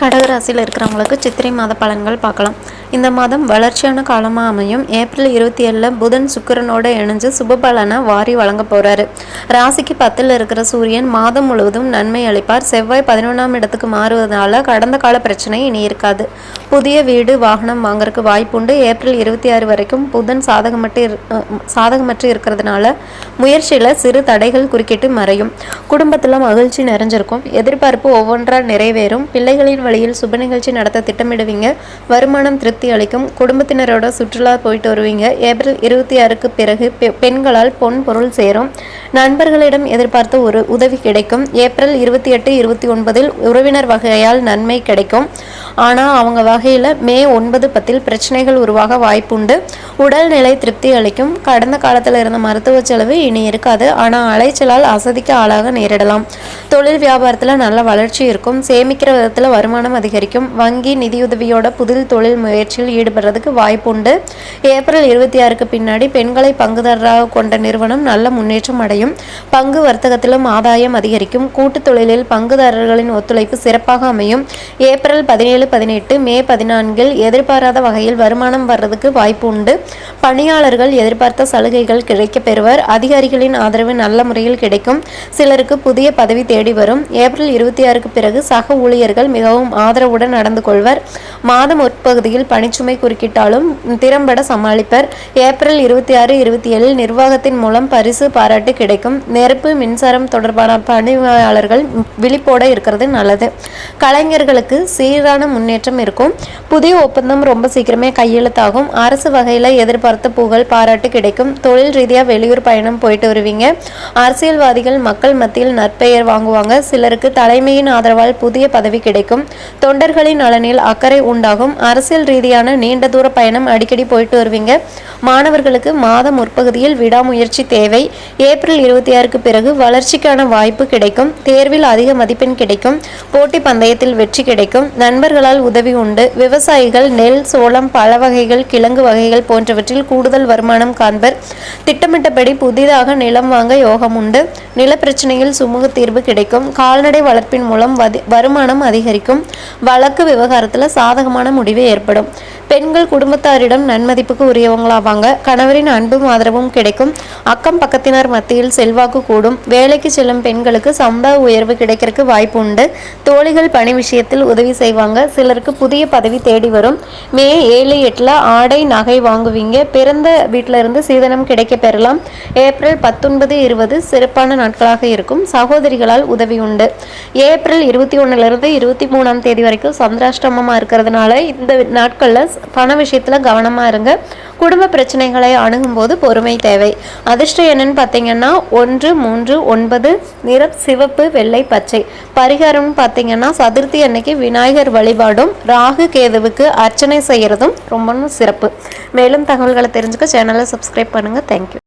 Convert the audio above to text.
கடகராசியில் இருக்கிறவங்களுக்கு சித்திரை மாத பலன்கள் பார்க்கலாம். இந்த மாதம் வளர்ச்சியான காலமாக அமையும். ஏப்ரல் இருபத்தி ஏழில் புதன் சுக்கரனோட இணைஞ்சு சுப பலனை வாரி வழங்க போகிறாரு ராசிக்கு பத்தில் இருக்கிற சூரியன் மாதம் முழுவதும் நன்மை அளிப்பார். செவ்வாய் பதினொன்றாம் இடத்துக்கு மாறுவதனால கடந்த கால பிரச்சனை இனி இருக்காது. புதிய வீடு வாகனம் வாங்குறதுக்கு வாய்ப்புண்டு. ஏப்ரல் இருபத்தி ஆறு வரைக்கும் புதன் சாதகமட்டு சாதகமற்று இருக்கிறதுனால முயற்சியில் சிறு தடைகள் குறுக்கிட்டு மறையும். குடும்பத்தில் மகிழ்ச்சி நிறைஞ்சிருக்கும். எதிர்பார்ப்பு ஒவ்வொன்றாக நிறைவேறும். பிள்ளைகளின் வழியில் சுப நிகழ்ச்சி நடத்த திட்டமிடுவீங்க. வருமானம் திருப்தி அளிக்கும். குடும்பத்தினரோட சுற்றுலா போயிட்டு வருவீங்க. ஏப்ரல் இருபத்தி ஆறுக்கு பிறகு பெண்களால் பொன் பொருள் சேரும். நண்பர்களிடம் எதிர்பார்த்த ஒரு உதவி கிடைக்கும். ஏப்ரல் இருபத்தி எட்டு இருபத்தி ஒன்பதில் உறவினர் வகையால் நன்மை கிடைக்கும். ஆனால் அவங்க வகையில் மே ஒன்பது பத்தில் பிரச்சனைகள் உருவாக வாய்ப்புண்டு. உடல்நிலை திருப்தி அளிக்கும். கடந்த காலத்தில் இருந்த மருத்துவ செலவு இனி இருக்காது. ஆனால் அலைச்சலால் அசதிக்கு ஆளாக நேரிடலாம். தொழில் வியாபாரத்தில் நல்ல வளர்ச்சி இருக்கும். சேமிக்கிற விதத்தில் வருமானம் அதிகரிக்கும். வங்கி நிதியுதவியோட புதில் தொழில் முயற்சியில் ஈடுபடுறதுக்கு வாய்ப்புண்டு. ஏப்ரல் இருபத்தி ஆறுக்கு பின்னாடி பெண்களை பங்குதாரராக கொண்ட நிறுவனம் நல்ல முன்னேற்றம் அடையும். பங்கு வர்த்தகத்திலும் ஆதாயம் அதிகரிக்கும். கூட்டு தொழிலில் பங்குதாரர்களின் ஒத்துழைப்பு சிறப்பாக அமையும். ஏப்ரல் பதினேழு பதினெட்டு மே பதினான்கில் எதிர்பாராத வகையில் வருமானம் வர்றதுக்கு வாய்ப்பு உண்டு. பணியாளர்கள் எதிர்பார்த்த சலுகைகள் கிடைக்க பெறுவர். அதிகாரிகளின் ஆதரவு நல்ல முறையில் கிடைக்கும். சிலருக்கு புதிய பதவி தேடி வரும். ஏப்ரல் இருபத்தி ஆறுக்கு பிறகு சக ஊழியர்கள் மிகவும் ஆதரவுடன் நடந்து கொள்வர். மாதம் உட்பகுதியில் பணிச்சுமை குறுக்கிட்டாலும் திறம்பட சமாளிப்பர். ஏப்ரல் இருபத்தி ஆறு இருபத்தி ஏழில் நிர்வாகத்தின் மூலம் பரிசு பாராட்டு கிடைக்கும். நெருப்பு மின்சாரம் தொடர்பான பணியாளர்கள் விழிப்போட இருக்கிறது நல்லது. கலைஞர்களுக்கு சீரான முன்னேற்றம் இருக்கும். புதிய ஒப்பந்தம் ரொம்ப சீக்கிரமே கையெழுத்தாகும். அரசு வகையில் எதிர்பார்த்த புகழ் பாராட்டு கிடைக்கும். தொழில் ரீதியாக வெளியூர் பயணம் போயிட்டு வருவீங்க. அரசியல்வாதிகள் மக்கள் மத்தியில் நற்பெயர் வாங்குவாங்க. சிலருக்கு தலைமையின் ஆதரவால் புதிய பதவி கிடைக்கும். தொண்டர்களின் நலனில் அக்கறை உண்டாகும். அரசியல் ரீதியான நீண்ட தூர பயணம் அடிக்கடி போயிட்டு வருவீங்க. மாணவர்களுக்கு மாத முற்பகுதியில் விடாமுயற்சி தேவை. ஏப்ரல் இருபத்தி ஆறுக்கு பிறகு வளர்ச்சிக்கான வாய்ப்பு கிடைக்கும். தேர்வில் அதிக மதிப்பெண் கிடைக்கும். போட்டி பந்தயத்தில் வெற்றி கிடைக்கும். நண்பர்கள் நண்பர்களால் உதவி உண்டு. விவசாயிகள் நெல் சோளம் பல வகைகள் கிழங்கு வகைகள் போன்றவற்றில் கூடுதல் வருமானம் காண்பர். திட்டமிட்டபடி புதிதாக நிலம் வாங்க யோகம் உண்டு. நிலப்பிரச்சனையில் சுமூக தீர்வு கிடைக்கும். கால்நடை வளர்ப்பின் மூலம் வருமானம் அதிகரிக்கும். வழக்கு விவகாரத்தில் சாதகமான முடிவு ஏற்படும். பெண்கள் குடும்பத்தாரிடம் நன்மதிப்புக்கு உரியவங்களாவாங்க. கணவரின் அன்பும் ஆதரவும் கிடைக்கும். அக்கம் பக்கத்தினர் மத்தியில் செல்வாக்கு கூடும். வேலைக்கு செல்லும் பெண்களுக்கு சம்பள உயர்வு கிடைக்கிறதுக்கு வாய்ப்பு உண்டு. தோழிகள் பணி விஷயத்தில் உதவி செய்வாங்க. சிலருக்கு புதிய பதவி தேடி வரும். மே ஏழு எட்டில் ஆடை நகை வாங்குவீங்க. பிறந்த வீட்டில இருந்து சீதனம் கிடைக்க பெறலாம். ஏப்ரல் பத்தொன்பது இருபது சிறப்பான நாட்களாக இருக்கும். சகோதரிகளால் உதவி உண்டு. ஏப்ரல் இருபத்தி ஒன்னுலேருந்து இருபத்தி மூணாம் தேதி வரைக்கும் சந்திராஷ்டமமாக இருக்கிறதுனால இந்த நாட்களில் பண விஷயத்தில் கவனமாக இருங்க. குடும்ப பிரச்சனைகளை அணுகும்போது பொறுமை தேவை. அதிர்ஷ்டம் என்னன்னு பார்த்தீங்கன்னா ஒன்று மூன்று ஒன்பது நிறம் சிவப்பு வெள்ளை பச்சை. பரிகாரம்னு பார்த்தீங்கன்னா சதுர்த்தி அன்னைக்கு விநாயகர் வழிபாடும் ராகு கேதுவுக்கு அர்ச்சனை செய்கிறதும் ரொம்பவும் சிறப்பு. மேலும் தகவல்களை தெரிஞ்சுக்க சேனலை சப்ஸ்கிரைப் பண்ணுங்கள் தேங்க்யூ